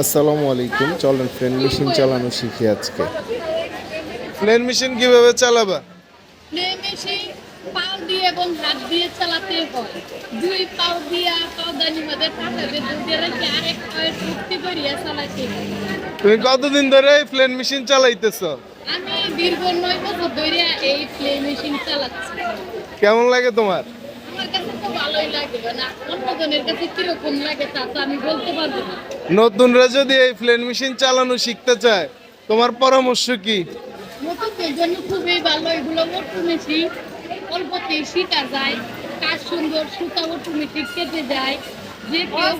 আসসালামু আলাইকুম। চলেন ফ্রেন্ড মেশিন চালানো শিখি আজকে। প্লেন মেশিন কীভাবে চালাবা? প্লেন মেশিন দিয়ে এবং হাত দিয়ে চালাতে হয়। দুই পাও দিয়া মধ্যে পাঠাবে দুধে রেখে আরেক পায়ে শক্তি করিয়া চালাতে হয়। তুমি কতদিন ধরে এই প্লেন মেশিন চালাইতেছো? আমি দীর্ঘ নয় বছর ধরে এই প্লেন মেশিন চালাচ্ছি। কেমন লাগে তোমার? নতুনরা যদি এই প্লেন মেশিন চালানো শিখতে চায় তোমার পরামর্শ কি? নতুনদের জন্য খুবই ভালো এগুলো অটোমেটিক অল্পতেই শিখা যায় কাজ সুন্দর সুতা অটোমেটিক কেটে যায়। যে কেউ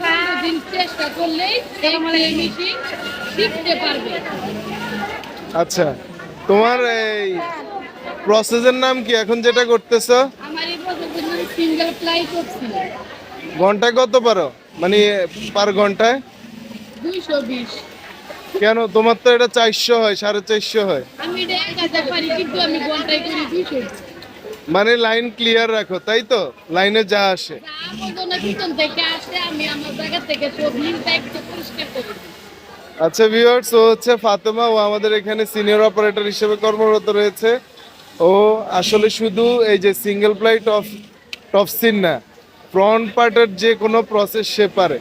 দিন চেষ্টা করলেই এই প্লেন মেশিন শিখতে পারবে। আচ্ছা তোমার এই প্রসেসের নাম কি? এখন যেটা করতেছো? আমার এই বছর সিঙ্গেল প্লাই করছি ঘন্টায় কত পারো? মানে পার ঘন্টায়? দুইশো বিশ কেন? তোমার তো এটা চারশো হয়, সাড়ে চারশো হয়। মানে লাইন ক্লিয়ার রাখো, তাই তো? লাইনে যা আসে। আচ্ছা ভিউয়ার্স ও হচ্ছে ফাতেমা, ও আমাদের এখানে সিনিয়র অপারেটর হিসেবে কর্মরত রয়েছে। ও আসলে শুধু এই যে single ply top top scene না। ফ্রন্ট পার্টের যে কোনো প্রসেস সে পারে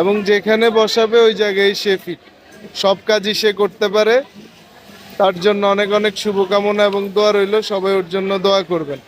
এবং যেখানে বসাবে ওই জায়গায় সে ফিট সব কাজই সে করতে পারে। তার জন্য অনেক অনেক শুভকামনা এবং দোয়া রইল। সবাই ওর জন্য দোয়া করবেন।